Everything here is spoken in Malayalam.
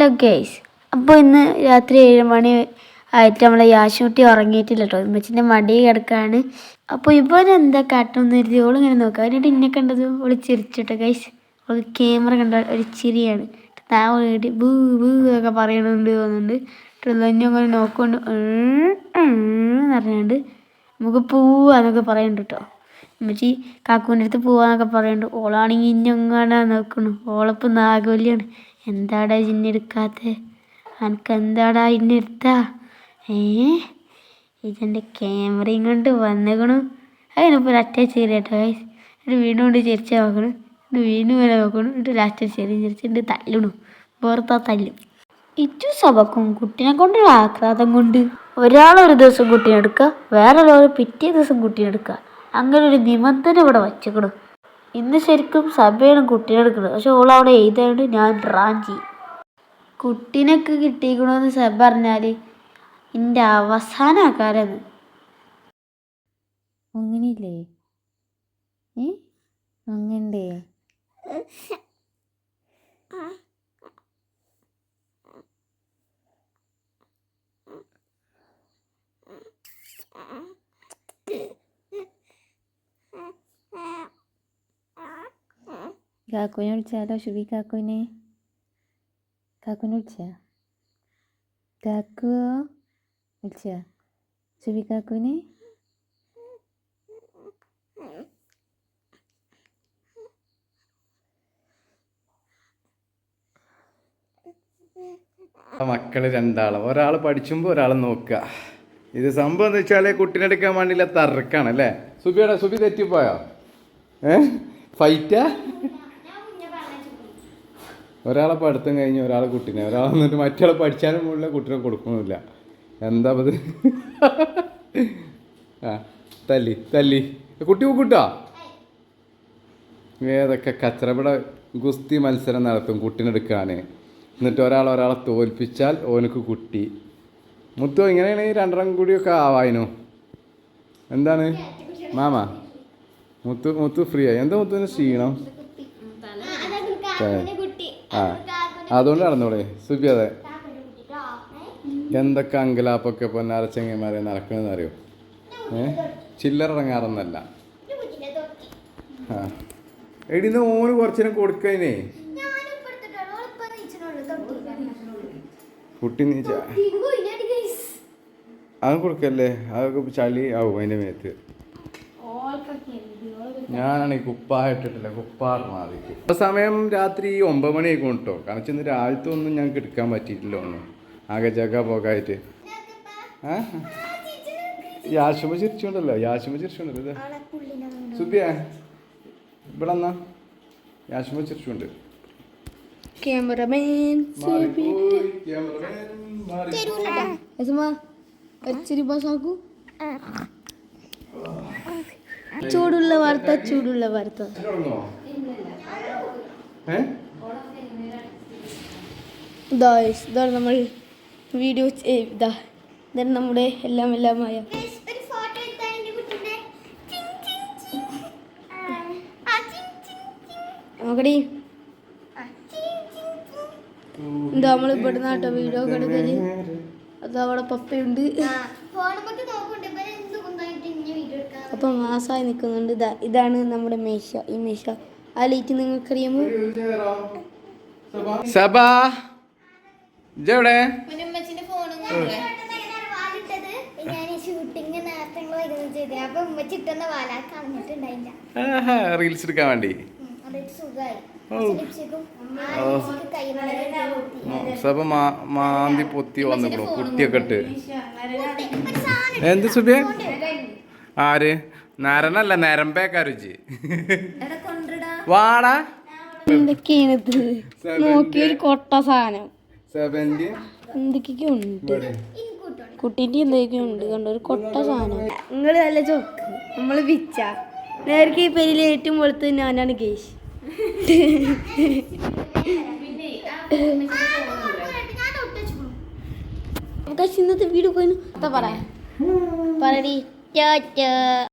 Hello guys. അപ്പോൾ ഇന്ന് രാത്രി ഏഴ് മണി ആയിട്ട് നമ്മളെ യാശുട്ടി ഉറങ്ങിയിട്ടില്ല കേട്ടോ ഉമ്മച്ചിന്റെ മടി കിടക്കാണ്. അപ്പോൾ ഇവൻ എന്താ കാട്ടണമെന്ന് കരുതി. ഓൾ ഇങ്ങനെ നോക്കുക അതിനായിട്ട് ഇന്നെ കണ്ടത് ഓൾ ചിരിച്ചിട്ട് ഗൈസ്. ഓൾ ക്യാമറ കണ്ട ഒരു ചിരിയാണ്. താ ഓടി ബൂ ബൂ എന്നൊക്കെ പറയണുണ്ട് തോന്നുന്നുണ്ട്. തന്നെ അങ്ങനെ നോക്കൊണ്ട് എന്ന് പറഞ്ഞുകൊണ്ട് നമുക്ക് പോവാന്നൊക്കെ പറയുന്നുണ്ട് കേട്ടോ ഉമ്മച്ചി കാക്കൂന്റെ അടുത്ത് പോവാന്നൊക്കെ പറയുന്നുണ്ട് ഓളാണെങ്കിൽ ഇഞ്ഞെങ്ങാണ്ടാ നോക്കണു ഓളപ്പം നാഗവല്യാണ്. എന്താടാ ഇന്നെടുക്കാത്തെ അനക്ക് എന്താടാ ഇന്നെടുത്താ ഏ? ഇതെന്റെ ക്യാമറയും കൊണ്ട് വന്നേക്കണു. അതിനിപ്പോൾ അറ്റാച്ച് കേട്ടോ guys. എന്നിട്ട് വീണ്ടും കൊണ്ട് ചിരിച്ച് നോക്കണു. എന്നിട്ട് വീണ്ടും വരെ നോക്കണം. എന്നിട്ട് ലാസ്റ്റ് ചെറിയ ചിരിച്ചിട്ട് തല്ലണു. പുറത്താ തല്ലും. ഇറ്റു സഭക്കും കുട്ടീനെ കൊണ്ടൊരു ആക്രാന്തം കൊണ്ട് ഒരാൾ ഒരു ദിവസം കുട്ടീനെ എടുക്കുക വേറെ ഒരാൾ പിറ്റേ ദിവസം കുട്ടീനെ എടുക്കുക അങ്ങനെ ഒരു നിബന്ധന ഇവിടെ വച്ചേക്കണം. ഇന്ന് ശരിക്കും സഭയാണ് കുട്ടീനെ എടുക്കുന്നത് പക്ഷെ ഓൾ അവിടെ എഴുതാണ്ട് ഞാൻ റാഞ്ചി കുട്ടീനൊക്കെ കിട്ടിക്കണമെന്ന് സഭ പറഞ്ഞാൽ എന്റെ അവസാന ആക്കാരത് അങ്ങനെയില്ലേ? ഏ? അങ്ങണ്ടേ കാക്കുവിനെ വിളിച്ചാലോ ശുഭി കാക്കുവിനെ കാക്കുവിനെ വിളിച്ചാ കാക്കു വിളിച്ചാ ശുഭി കാക്കുവിനെ മക്കൾ രണ്ടാളും. ഒരാൾ പഠിച്ചുമ്പോൾ ഒരാൾ നോക്കുക ഇത് സംഭവം എന്ന് വെച്ചാൽ കുട്ടീനെ എടുക്കാൻ വേണ്ടിയില്ല തർക്കാണ് അല്ലേ? സുബിയുടെ സുബി തെറ്റിപ്പോയോ? ഏ? ഫൈറ്റാ? ഒരാളെ പഠിത്തം കഴിഞ്ഞ് ഒരാളെ കുട്ടീനെ. ഒരാൾ എന്നിട്ട് മറ്റൊരാളെ പഠിച്ചാലും മുകളിലെ കുട്ടീനെ കൊടുക്കണമില്ല എന്താ അത് ആ തല്ലി തല്ലി. കുട്ടി കൂട്ടാ ഏതൊക്കെ കച്ചറവിടെ ഗുസ്തി മത്സരം നടത്തും കുട്ടീനെടുക്കാൻ എന്നിട്ട് ഒരാൾ ഒരാളെ തോൽപ്പിച്ചാൽ ഓനക്ക് കുട്ടി. മുത്തു ഇങ്ങനെയാണെങ്കിൽ രണ്ടെണ്ണം കൂടിയൊക്കെ ആവായിനു. എന്താണ്? മാമ മുത്തു മുത്തു ഫ്രീ ആയി. എന്താ മുത്തുവിന് ക്ഷീണം? ആ അതുകൊണ്ട് നടന്നോളെ. സുബി അതെ. എന്തൊക്കെ അങ്കലാപ്പൊക്കെ പൊന്നാരച്ചങ്ങന്മാരെ നടക്കണമെന്ന് അറിയോ? ഏ? ചില്ലറടങ്ങാറൊന്നല്ല. ആ. എടിന്ന് ഓന് കുറച്ചേരം കൊടുക്കതിനേ കുട്ടി നീച്ച അത് കൊടുക്കല്ലേ? അതൊക്കെ ചളി ആവും അതിന്റെ മേത്ത്. ഞാനാണെങ്കിൽ കുപ്പായ ഇട്ടിട്ടില്ല കുപ്പാറ് മാറി. ഇപ്പൊ സമയം രാത്രി ഒമ്പത് മണിയായിക്കും കേട്ടോ. കാരണം ചെന്ന് രാവിലത്തെ ഒന്നും ഞങ്ങൾക്ക് എടുക്കാൻ പറ്റിയിട്ടില്ല ഒന്നും. ആകെ ജഗ പോകായിട്ട്. യാശുമ ചിരിച്ചുണ്ടല്ലോ? യാശുമ ചിരിച്ചുണ്ടല്ലോ ഇത്? സുബിയ ഇവിടെ എന്നാ യാശുമ ചിരിച്ചുണ്ട്. ക്യാമറമാൻ ബസാക്കൂ ചൂടുള്ള വാർത്ത ചൂടുള്ള വാർത്ത. ഇതാണ് നമ്മൾ വീഡിയോ ഇതാ. ഇതാണ് നമ്മുടെ എല്ലാം എല്ലാമായ. നോക്കടി. എന്താ നമ്മൾ ഇവിടുന്ന് കേട്ടോ വീഡിയോ ഒക്കെ അതവിടെ പപ്പയുണ്ട് അവിടെ പപ്പയുണ്ട്. അപ്പൊ മാസമായി നിൽക്കുന്നുണ്ട്. ഇതാ ഇതാണ് നമ്മുടെ മേശ. ഈ മേശ. ആ ലൈറ്റ് നിങ്ങൾക്കറിയാമോ? സബ റീൽസ് എടുക്കാൻ വേണ്ടി. സഭ മാന്തി പൊത്തി വന്നു കുട്ടിയൊക്കെ ഇട്ട്. എന്ത് സുബിയ? ആര്? നരനല്ല നരമ്പേക്കാ രുചി. വാടാ. എന്തൊക്കെയാണ് ഇത് നോക്കിയൊരു കൊട്ട സാധനം. എന്തൊക്കെയൊക്കെ ഉണ്ട് കുട്ടീന്റെ എന്തൊക്കെയോ ഉണ്ട് കണ്ടോ ഒരു കൊട്ട സാധനം. നിങ്ങൾ നല്ല ചോക്ക്. നമ്മൾ വിച്ച നേർക്ക് ഈ പേരിൽ ഏറ്റവും വെളുത്ത് ഞാനാണ് കേശ് നമുക്ക് ഇന്നത്തെ വീഡിയോ പോയി പറയാ പറയടി 啾啾。